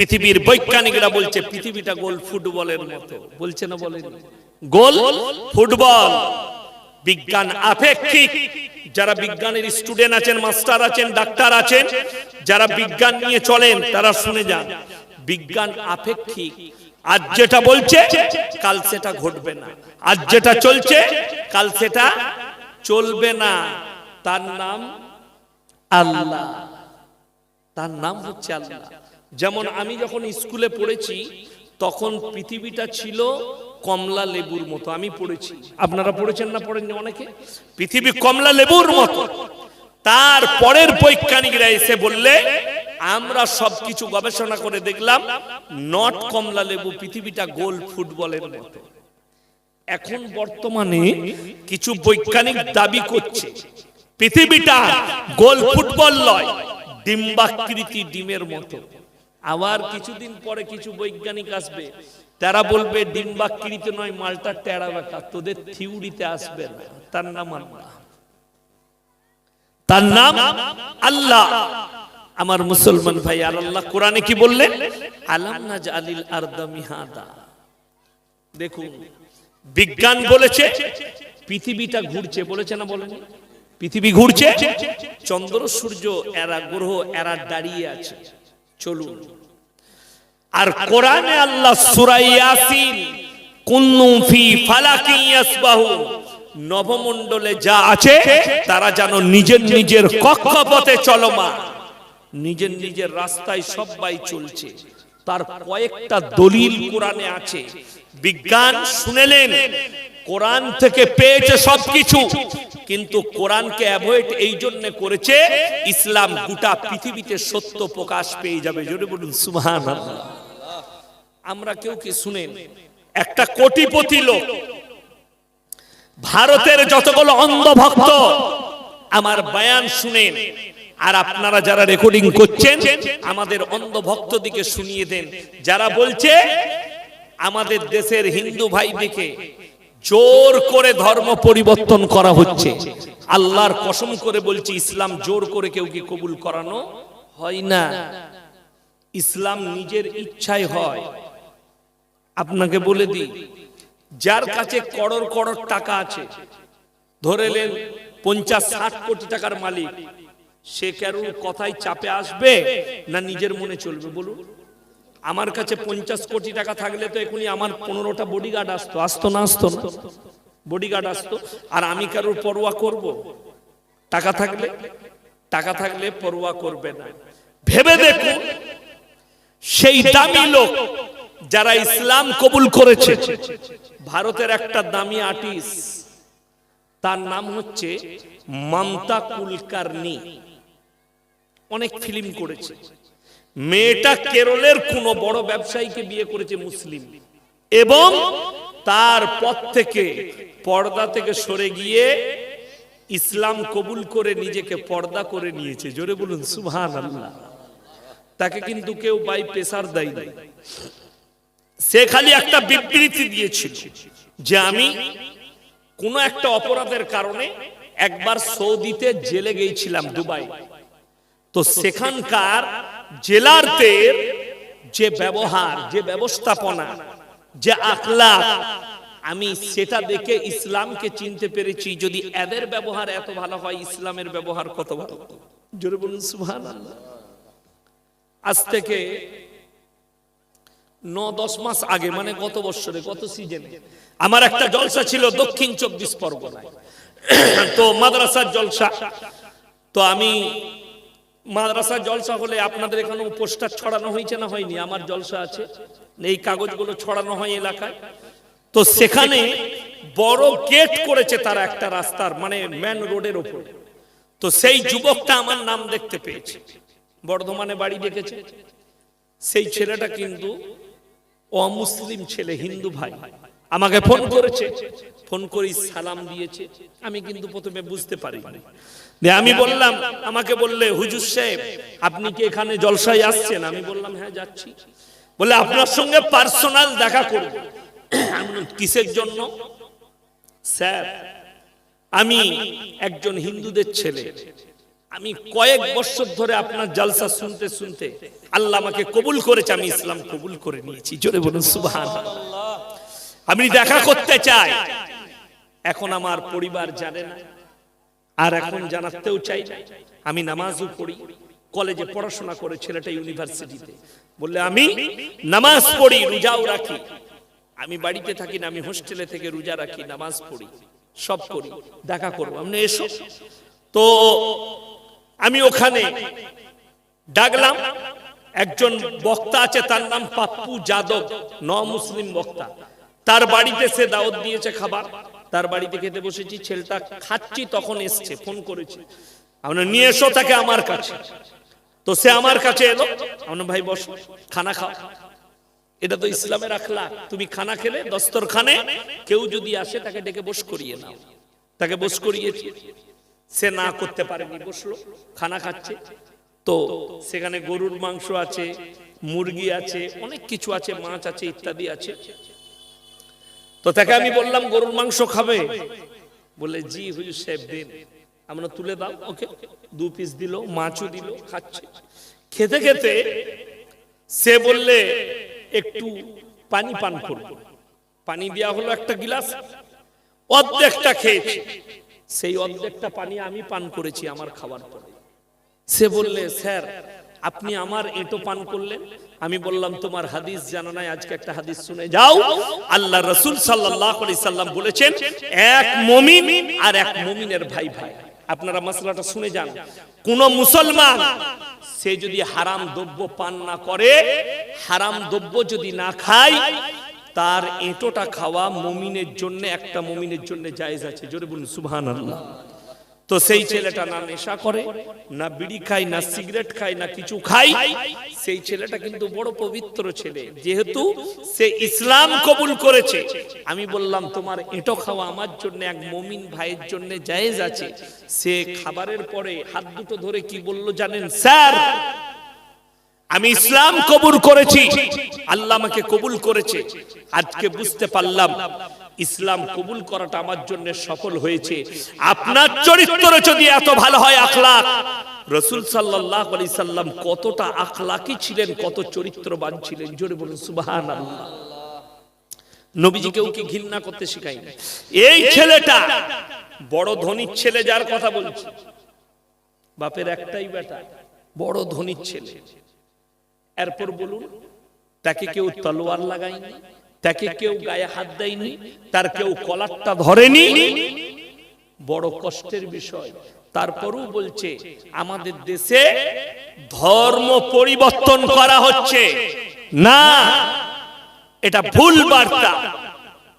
পৃথিবীর বৈজ্ঞানিকরা বলছে, পৃথিবীটা গোল ফুটবলের মতো। বলছে না বলেন গোল ফুটবল। বিজ্ঞান আপেক্ষিক। যারা বিজ্ঞানের স্টুডেন্ট আছেন, মাস্টার আছেন, ডাক্তার আছেন, যারা বিজ্ঞান নিয়ে চলেন, তারা শুনে যান, বিজ্ঞান আপেক্ষিক। আজ যেটা বলছে, কাল সেটা ঘটবে না। আজ যেটা চলছে, কাল সেটা চলবে না। তার নাম আল্লাহ। তার নাম হচ্ছে আল্লাহ। যেমন আমি যখন স্কুলে পড়েছি, তখন পৃথিবীটা ছিল কমলা লেবুর মতো। আমি পড়েছি। আপনারা পড়েছেন না পড়েননি অনেকে? পৃথিবী কমলা লেবুর মতো। তার পরের বৈজ্ঞানিকরা এসে বললে, আমরা সবকিছু গবেষণা করে দেখলাম, নট কমলা লেবু পৃথিবীটা গোল ফুটবলের মতো। এখন বর্তমানে কিছু বৈজ্ঞানিক দাবি করছে, পৃথিবীটা গোল ফুটবল নয়, ডিম্বাকৃতি ডিমের মতো। আবার কিছুদিন পরে কিছু বৈজ্ঞানিক আসবে, তারা বলবে, ডিম্বাকৃতি নয়, মালটা টেরা বেকা তোদের থিউরিতে আসবে না, তার নাম আল্লাহ। তার নাম আল্লাহ। আমার মুসলমান ভাই আল্লাহ কোরআনে কি বললেন আলাম নাজ আলিল দেখুন, বিজ্ঞান বলেছে, পৃথিবীটা ঘুরছে, বলেছে না বলেনি? পৃথিবী ঘুরছে, চন্দ্র, সূর্য, এরা গ্রহ, এরা দাঁড়িয়ে আছে। চলুন। আর কোরআনে আল্লাহ সূরা ইয়াসিন, কুন্নুম ফি ফালাকিন ইয়াসবাহুন নবমণ্ডলে যা আছে, তারা যেন নিজের নিজের কক্ষপথে চলমান। নিজের নিজের রাস্তায় সবাই চলছে। তার কয়েকটা দলিল কোরআনে আছে। বিজ্ঞান শুনেলেন, কোরআন থেকে পেয়েছে সবকিছু। কিন্তু কোরআনকে অ্যাভয়েড এই জন্য করেছে, ইসলাম গোটা পৃথিবীতে সত্য প্রকাশ পেয়ে যাবে। জোরে বলুন সুবহান আমরা কেউ কি শুনেন? একটা কোটিপতি লোক, ভারতের যতগুলো অন্ধভক্ত, আমার বয়ান শুনেন। আর আপনারা যারা রেকর্ডিং করছেন, আমাদের অন্ধভক্ত দিকে শুনিয়ে দেন। যারা বলছে, আমাদের দেশের হিন্দু ভাইদেরকে জোর করে ধর্ম পরিবর্তন করা হচ্ছে। আল্লাহর কসম করে বলছি, ইসলাম জোর করে কেউ কি কবুল করানো হয় না? ইসলাম নিজের ইচ্ছায় হয়। আপনাকে বলে দিই, যার কাছে করোড় করোড় টাকা আছে, ধরে নেন পঞ্চাশ ষাট কোটি টাকার মালিক, সে কারোর কথাই চাপে আসবে না নিজের মনে চলবে? বলুন। আমার কাছে পঞ্চাশ কোটি টাকা থাকলে তো এখনই আমার পনেরোটা বডিগার্ড আসতো। আসতো না আসতো না। বডিগার্ড আসতো। আর আমি কারোর পরোয়া করব? টাকা থাকলে? টাকা থাকলে পরোয়া করবে না। ভেবে দেখুন, সেই দামি লোক যারা ইসলাম কবুল করেছে, ভারতের একটা দামি আর্টিস্ট তার নাম হচ্ছে মমতা কুলকার্নি। অনেক ফিল্ম করেছে। মেয়েটা কেরলের কোন বড় ব্যবসায়ীকে বিয়ে করেছে মুসলিম। এবং তার পথ থেকে পর্দা থেকে সরে গিয়ে ইসলাম কবুল করে নিজেকে পর্দা করে নিয়েছে। জোরে বলুন সুবহান আল্লাহ তাকে কিন্তু কেউ বাই প্রেসার দেয় নাই সে খালি একটা বিবৃতি দিয়েছিল যে আমি কোন একটা অপরাধের কারণে একবার সৌদিতে জেলে গেছিলাম দুবাই। তো সেখানকার জেলারদের যে ব্যবহার, যে ব্যবস্থাপনা, যে আখলা আমি সেটা দেখে ইসলামকে চিনতে পেরেছি যদি এদের ব্যবহার এত ভালো হয়, ইসলামের ব্যবহার কত ভালো? জোরে বলুন, সুবহানাল্লাহ। আজ থেকে ন দশ মাস আগে মানে গত বছরে, গত সিজনে আমার একটা জলসা ছিল দক্ষিণ চব্বিশ পরগনায়। তো মাদ্রাসার জলসা। তো আমি মাদ্রাসার জলসা হলে আপনাদের এখানে পোস্টার ছড়ানো হয়েছে না হয়নি? আমার জলসা আছে। এই কাগজগুলো ছড়ানো হয় এলাকায়। তো সেখানে বড় গেট করেছে তারা একটা রাস্তার মানে মেন রোডের ওপর। তো সেই যুবকটা আমার নাম দেখতে পেয়েছে। বর্ধমানে বাড়ি দেখেছে সেই ছেলেটা কিন্তু অমুসলিম ছেলে, হিন্দু ভাই। আমাকে ফোন করেছে। ফোন করেই সালাম দিয়েছে। আমি কিন্তু প্রথমে বুঝতে পারি আমি বললাম, আমাকে বললে, হুজুর সাহেব, আপনি কি এখানে জলসায় আসছেন? আমি বললাম হ্যাঁ যাচ্ছি। বলে আপনার সঙ্গে পার্সোনাল দেখা করব। কিসের জন্য? স্যার, আমি একজন হিন্দুদের ছেলে। আমি কয়েক বছর ধরে আপনার জালসা শুনতে শুনতে আল্লাহ আমাকে কবুল করেছে, আমি ইসলাম কবুল করে নিয়েছি। জোরে বলুন সুবহান আমি দেখা করতে চাই। এখন আমার পরিবার জানে না। আর এখন জানাতেও চাই। আমি নামাজও পড়ি কলেজে পড়াশোনা করে ছেলেটা ইউনিভার্সিটিতে। বললে আমি নামাজ পড়ি রোজাও রাখি। আমি বাড়িতে থাকি না আমি হোস্টেলে থেকে রোজা রাখি নামাজ পড়ি সব করি দেখা করব। আপনি এসো। তো আমি ওখানে ডাকলাম একজন বক্তা আছে তার নাম পাপ্পু যাদব ন মুসলিম বক্তা। তার বাড়িতে সে দাওয়াত দিয়েছে খাবার। তার বাড়িতে খেতে বসেছি, ছেলেটা খাচ্ছি, তখন এসছে, ফোন করেছে। আমরা, নিয়ে এসো তাকে আমার কাছে। তো সে আমার কাছে এলো। আমরা, ভাই, বসো, খানা খাও। এটা তো ইসলামের আখলা তুমি খানা খেলে, দস্তরখানে কেউ যদি আসে, তাকে ডেকে বস করিয়ে নাও। তাকে বস করিয়েছি সে না করতে পারেনি, বসল, খানা খাচ্ছে। তো সেখানে গরুর মাংস আছে, মুরগি আছে, অনেক কিছু আছে, মাছ আছে, ইত্যাদি আছে। তো তাকে আমি বললাম গরুর মাংস খাবে? বলে জি হুজুর সাহেব দিন। আমরা তুলে দাও ওকে। দু পিস দিল মাছও দিল খাচ্ছে। খেতে খেতে সে বললে একটু পানি পান করব পানি দেওয়া হলো একটা গিলাস। অর্ধেকটা খেয়েছি। সেই অর্ধেকটা পানি আমি পান করেছি আমার খাবার পরে। সে বললে স্যার আপনি আমার এঁটো পান করলেন আমি বললাম, তোমার হাদিস জানা নাই, আজকে একটা হাদিস শুনে যাও। আল্লাহ রসুল সাল্লাহ সাল্লাম বলেছেন, এক মমিন আর এক মমিনের ভাই ভাই। আপনারা মশলাটা শুনে যান। কোন মুসলমান, সে যদি হারাম দ্রব্য পান না করে, হারাম দ্রব্য যদি না খায়, তার এঁটোটা খাওয়া মমিনের জন্য, একটা মমিনের জন্য জায়েজ আছে। জোরে বলুন সুবহান আল্লাহ তো সেই ছেলেটা না নেশা করে, না বিড়ি খায়, না সিগারেট খায়, না কিছু খাই সেই ছেলেটা কিন্তু বড় পবিত্র ছেলে। যেহেতু সে ইসলাম কবুল করেছে। আমি বললাম, তোমার এটো খাওয়া আমার জন্য, এক মমিন ভাইয়ের জন্য জায়েজ আছে। সে খাবারের পরে হাত দুটো ধরে কি বলল জানেন? স্যার আমি ইসলাম কবুল করেছি। আল্লাহ আমাকে কবুল করেছে। আজকে বুঝতে পারলাম, ইসলাম কবুল করাটা আমার জন্য সফল হয়েছে। আপনার চরিত্র যদি এত ভালো হয় আখলাক, রসুল সাল্লাহ সাল্লাম কতটা আখলাকি ছিলেন, কত চরিত্রবান ছিলেন, জোরে বলুন সুবাহান আল্লাহ নবীজি কি ঘৃণা করতে শিখায়নি এই ছেলেটা বড় ধনীর ছেলে যার কথা বলছি। বাপের একটাই বেটা, বড় ধনীর ছেলে। এরপর বলুন, তাকে কেউ তলোয়ার লাগায়নি, তাকে কেউ গায়ে হাত দেয়নি, তার কেউ কলারটা ধরেনি। বড় কষ্টের বিষয়। তারপরও বলছে, আমাদের দেশে ধর্ম পরিবর্তন করা হচ্ছে। না, এটা ভুল বার্তা।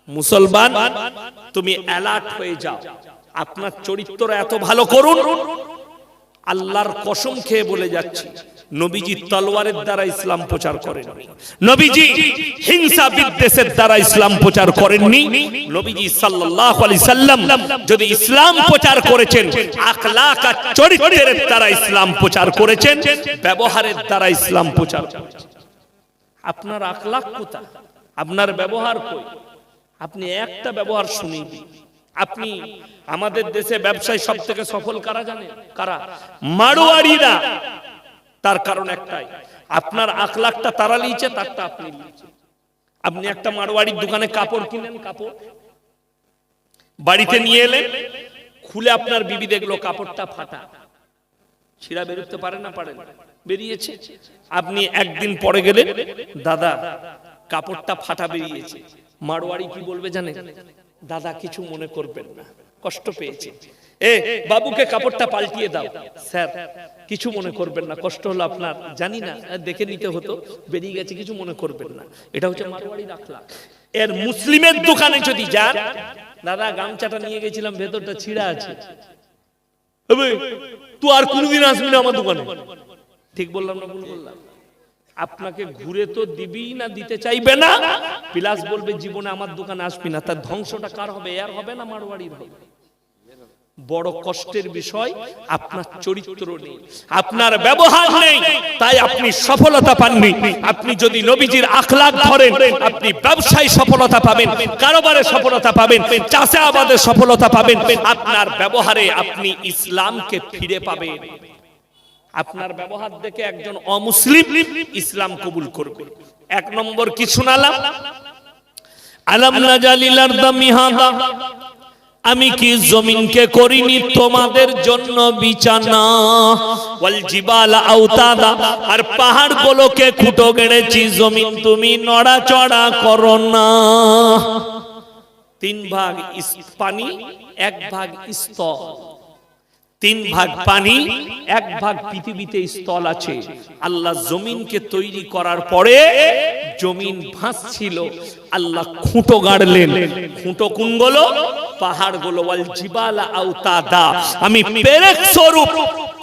মুসলমান, তুমি অ্যালার্ট হয়ে যাও। আপনার চরিত্র এত ভালো করুন। আল্লাহর কসম খেয়ে বলে যাচ্ছি। নবীজি তলোয়ারের দ্বারা ইসলাম প্রচার করেননি। নবীজি হিংসা বিদ্বেষের দ্বারা ইসলাম প্রচার করেননি। নবীজি সাল্লাল্লাহু আলাইহি সাল্লাম যদি ইসলাম প্রচার করেছেন, আখলাক আর চরিত্রের দ্বারা ইসলাম প্রচার করেছেন, ব্যবহারের দ্বারা ইসলাম প্রচার আপনার আখলাক কোথা আপনার ব্যবহার কই? আপনি একটা ব্যবহার দিন আপনি আমাদের দেশে ব্যবসায় সব থেকে সফল কারা জানে কারা? মারোয়ারিরা তার কারণ একটাই। আপনার আখলাখটা তারা লিয়েছে তারটা আপনি আপনি একটা মারোয়ারির দোকানে কাপড় কিনেন, কাপড়। বাড়িতে নিয়ে এলেন খুলে আপনার বিবি দেখল কাপড়টা ফাটা। ছিঁড়া বেরোতে পারে না, পারে বেরিয়েছে। আপনি একদিন পরে গেলেন, দাদা, কাপড়টা ফাটা বেরিয়েছে। মারোয়ারি কি বলবে জানে দাদা কিছু মনে করবেন না, কষ্ট পেয়েছে। এ, বাবুকে কাপড়টা পাল্টিয়ে দাও। স্যার, কিছু মনে করবেন না, কষ্ট হলো আপনার, জানি না দেখে নিতে হতো, বেরিয়ে গেছে, কিছু মনে করবেন না। এটা হচ্ছে মারোয়ারি রাখলা। এর মুসলিমের দোকানে যদি যান, দাদা, গামছাটা নিয়ে গেছিলাম, ভেতরটা ছিঁড়া আছে। তুই আর কোনদিন আসবি না আমার দোকানে? ঠিক বললাম না, ভুল বললাম? আপনাকে ঘুরে তো দিবি না, দিতে চাইবে না? প্লাস বলবে, জীবনে আমার দোকানে আসবি না। তার ধ্বংসটা কার হবে? এর হবে না মারোয়াড়ির হবে? বড় কষ্টের বিষয় আপনার চরিত্র নেই, আপনার ব্যবহার নেই, তাই আপনি সফলতা পাননি। আপনি যদি নবীজির আখলাক ধরেন, আপনি ব্যবসায় সফলতা পাবেন, কারোবারে সফলতা পাবেন চাষে আবাদে সফলতা পাবেন, আপনার ব্যবহারে আপনি ইসলামকে ফিরে পাবেন। আপনার ব্যবহার দেখে একজন অমুসলিম ইসলাম কবুল করবে। এক নম্বর কি শোনালাম? আলাম নাজালিলার দামিহাদা আমি কি জমিনকে করিনি তোমাদের জন্য বিছানা? ওয়াল জিবাল আওতাদা, আর পাহাড় গুলোকে খুঁটো গেড়েছি, জমিন তুমি নড়াচড়া করো না। তিন ভাগ পানি, এক ভাগ স্থল তিন ভাগ পানি, এক ভাগ পৃথিবীতে স্থল আছে। আল্লাহ জমিনকে তৈরি করার পরে জমিন ভাসছিল। আল্লাহ খুঁটো গাড়লেন। খুঁটো কোনগুলো পাহাড়গুলো। জিবাল আওতাদা আমি পেরেক স্বরূপ,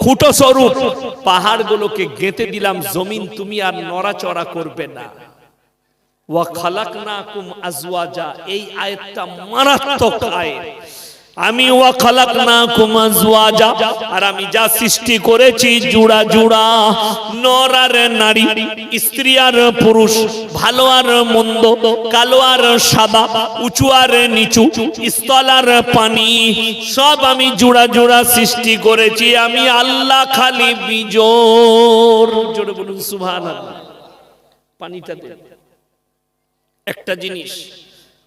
খুঁটো স্বরূপ। পাহাড় গুলোকে গেঁথে দিলাম, জমিন তুমি আর নড়াচড়া করবে না। ওয়া খালাকনাকুম আজওয়াজা। এই আয়াতটা মারাত্মক আয়াত। আমি ওয়া খালাকনাকুম আজওয়াজা, আর আমি যা সৃষ্টি করেছি জুড়া জুড়া, নর আর নারী, স্ত্রী আর পুরুষ, ভালো আর মন্দ, কালো আর সাদা, উঁচু আর নিচু, স্থল আর পানি, সব আমি জুড়া জুড়া সৃষ্টি করেছি, আমি আল্লাহ খালি বিজোর। জোরে বলুন, সুবহানাল্লাহ। পানিটা একটা জিনিস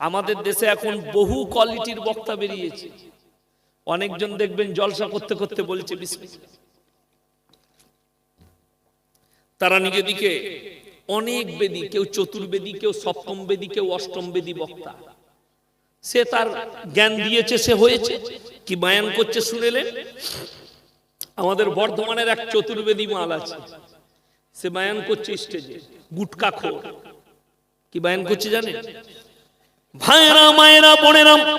আমাদের দেশে এখন বহু কোয়ালিটির বক্তা বেরিয়েছে। অনেকজন দেখবেন জলসা করতে করতে বলছে। তারা নিজেদিকে অনেক বেদি, কেউ চতুর্বেদী, কেউ সপ্তম বেদী কেউ অষ্টম বেদী বক্তা। সে তার জ্ঞান দিয়েছে, সে হয়েছে। কি বায়ান করছে শুনেলেন? আমাদের বর্ধমানের এক চতুর্বেদী মাল আছে। সে বায়ান করছে স্টেজে, গুটকা খোর। কি বায়ান করছে জানেন? ভাইরা, মায়েরা, বোনেরা,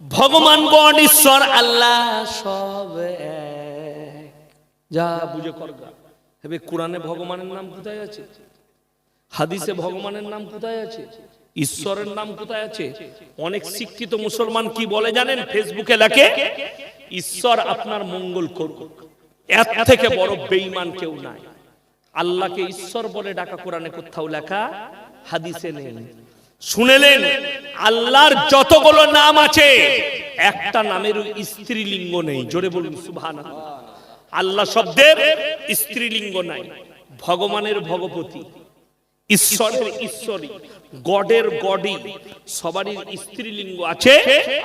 ভগবান গড, ঈশ্বর, আল্লাহ সব যা বুঝে করগা হবে কোরআনে ভগবানের নাম কোথায় আছে? হাদিসে ভগবানের নাম কোথায় আছে? ঈশ্বরের নাম কোথায় আছে? অনেক শিক্ষিত মুসলমান কি বলে জানেন? ফেসবুকে লেখে, ঈশ্বর আপনার মঙ্গল করুক। এর থেকে বড় বেঈমান কেউ নাই। আল্লাহকে ঈশ্বর বলে ডাকা কোরআনে কোথাও লেখা হাদিসে নেই। শুনেলেন, আল্লাহর যতগুলো নাম আছে, একটা নামের স্ত্রীলিঙ্গ নেই। জোরে বলুন সুবহান আল্লাহ শব্দের স্ত্রীলিঙ্গ নাই, ভগবানের ভগবতী ঈশ্বরের ঈশ্বরী, গডের গডি সবারই স্ত্রীলিঙ্গ আছে,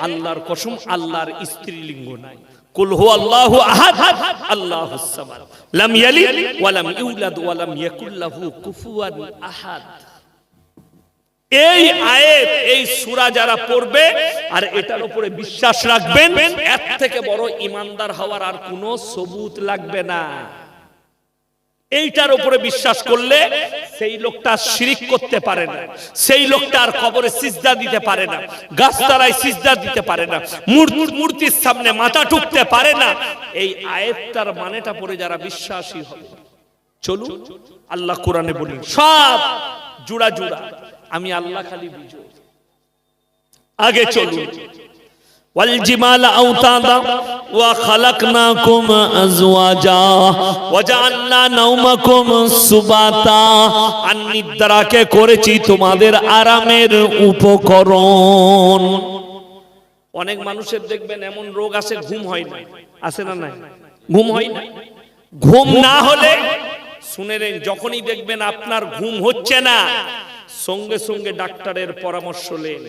আল্লাহর কসম আল্লাহর স্ত্রীলিঙ্গ নাই। কুল হু আল্লাহু আহাদ আল্লাহুস সামাদ। লাম ইয়ালিদ ইউলাদ ইয়াকুল লাহু কুফুয়ান আহাদ। এই আয়াত, এই সূরা যারা পড়বে, আর এটার উপরে বিশ্বাস রাখবেন, এর থেকে বড় ইমানদার হওয়ার আর কোনো সবুত লাগবে না। এইটার উপরে বিশ্বাস করলে সেই লোকটা শিরিক করতে পারে না, সেই লোকটা আর কবরে সিজদা দিতে পারে না, গাছতলায় সিজদা দিতে পারে না, মূর্তি- মূর্তির সামনে মাথা ঠুকতে পারে না। এই আয়াতটার মানেটা পড়ে যারা বিশ্বাসী হবে। চলুন, আল্লাহ কোরআনে বলি, সব জুড়া জুড়া। আমি আল্লাহ খালি বিজয় আগে চলুন والجبال أوتادا وخلقناكم أزواجا وجعلنا نومكم سباتا আর নিদ্রাকে করেছি তোমাদের আরামের উপকরণ অনেক মানুষের দেখবেন এমন রোগ আছে ঘুম হয় না আছে না নাই ঘুম হয় না ঘুম না হলে শুনে নেন যখনই দেখবেন আপনার ঘুম হচ্ছে না সঙ্গে সঙ্গে ডাক্তারের পরামর্শ নেন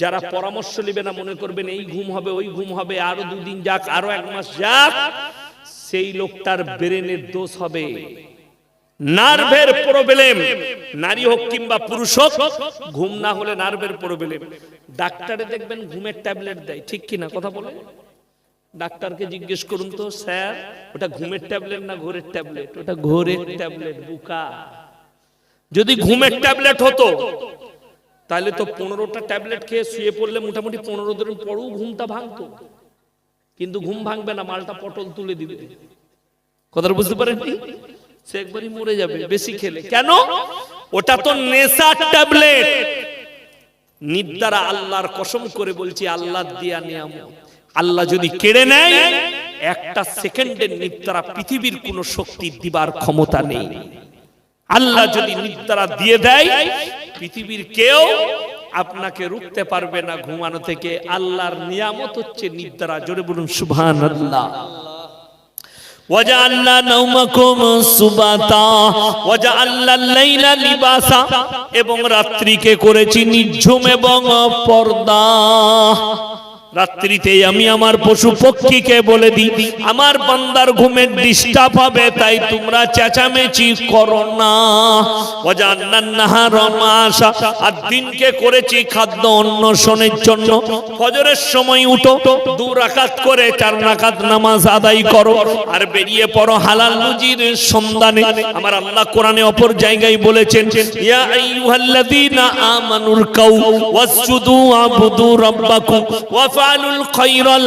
যারা পরামর্শ নেবে না, মনে করবেন এই ঘুম হবে, ওই ঘুম হবে, আরও দুদিন যাক, আরও এক মাস যাক, সেই লোকটার ব্রেনের দোষ হবে। নার্ভের প্রবলেম, নারী হোক কিংবা পুরুষ হোক, ঘুম না হলে নার্ভের প্রবলেম। ডাক্তারে দেখবেন ঘুমের ট্যাবলেট দেয়, ঠিক কি না কথা বলে ডাক্তারকে জিজ্ঞেস করুন তো, স্যার, ওটা ঘুমের ট্যাবলেট না ঘোরের ট্যাবলেট? ওটা ঘোরের ট্যাবলেট, বুকা। যদি ঘুমের ট্যাবলেট হতো তাহলে তো পনেরোটা ট্যাবলেট খেয়ে শুয়ে পড়লে মোটামুটি পনেরো দিন পরেও ঘুমটা ভাঙতো। কিন্তু ঘুম ভাঙবে না মালটা পটল তুলে দিবে। কথাটা বুঝতে পারেননি? সে একবারই মরে যাবে বেশি খেলে। কেন? ওটা তো নেশার ট্যাবলেট। নিদ্দারা আল্লাহর কসম করে বলছি আল্লাহ দিয়া নিয়ামত। আল্লাহ যদি কেড়ে নেয় একটা সেকেন্ডের নিদ্রা পৃথিবীর কোনো শক্তি দিবার ক্ষমতা নেই। আল্লাহ যদি নিদ্রা দিয়ে দেয় পৃথিবীর কেউ আপনাকে রুখতে পারবে না ঘুমানো থেকে আল্লাহর নিয়ামত হচ্ছে নিদ্রা জোরে বলুন সুবহান আল্লাহ وجعلنا نومكم سباتا وجعلنا الليل لباسا এবং রাত্রিকে করেছি নিঝুম এবং পর্দা রাত্রিতে আমি আমার পশু পক্ষীকে বলে দিই, আমার বান্দার ঘুমের ডিস্টার্ব হবে, তাই তোমরা চেঁচামেচি করো না। মাসা আর দিনকে করেছি খাদ্য অন্বেষণের জন্য। ফজরের সময় উঠো, দু রাকাত করে চার রাকাত নামাজ আদায় করো, আর বেরিয়ে পড়ো হালাল রুজির সন্ধানে। আমার আল্লাহ কোরআনে অপর জায়গায় বলেছেন, ইয়া আইয়ুহাল্লাযীনা আমানুর কাউ ওয়াসজুদু আবুদু রাব্বাকুম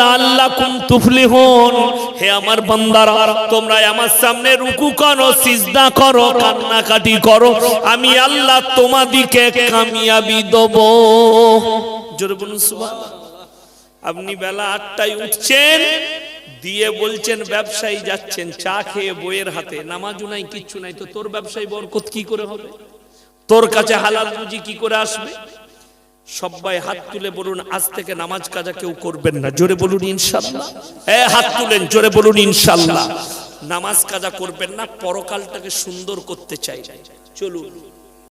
লাআল্লাকুম তুফলিহুন। হে আমার বান্দারা, তোমরা আমার সামনে রুকু করো, সিজদা করো করো। আমি আল্লাহ তোমাদিকে কামিয়াবি দেব। জোরে বলুন সুবহানাল্লাহ। আপনি বেলা আটটায় উঠছেন, দিয়ে বলছেন, ব্যবসায়ী যাচ্ছেন, চা খেয়ে বইয়ের হাতে। নামাজও নাই, কিচ্ছু নাই। তো তোর ব্যবসায়ী বরকত কি করে হবে? তোর কাছে হালাল রুজি কি করে আসবে? সবাই হাত তুলে বলুন, আজ থেকে নামাজ কাজা কেউ করবেন না। জোরে বলুন, ইনশাল্লাহ। এ, হাত তুলেন, জোরে বলুন, ইনশাল্লাহ। নামাজ কাজা করবেন না, পরকালটাকে সুন্দর করতে চাই। চলুন।